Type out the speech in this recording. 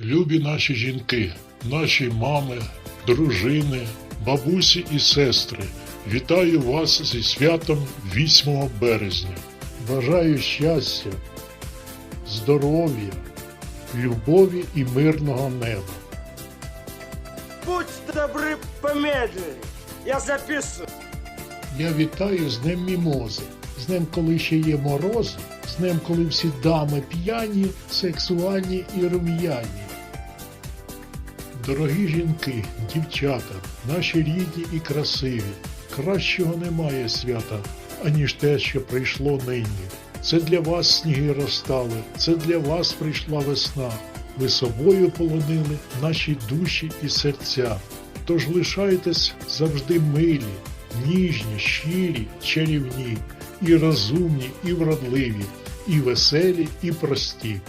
Любі наші жінки, наші мами, дружини, бабусі і сестри, вітаю вас зі святом 8 березня. Бажаю щастя, здоров'я, любові і мирного неба. Будьте добры помедленнее. Я записываю. Я вітаю з Днем Мімози, з днем, коли ще є морози, з днем, коли всі дами п'яні, сексуальні і рум'яні. Дорогі жінки, дівчата, наші рідні і красиві, кращого немає свята, аніж те, що прийшло нині. Це для вас сніги розстали, це для вас прийшла весна. Ви собою полонили наші душі і серця. Тож лишайтесь завжди милі, ніжні, щирі, чарівні, і розумні, і вродливі, і веселі, і прості.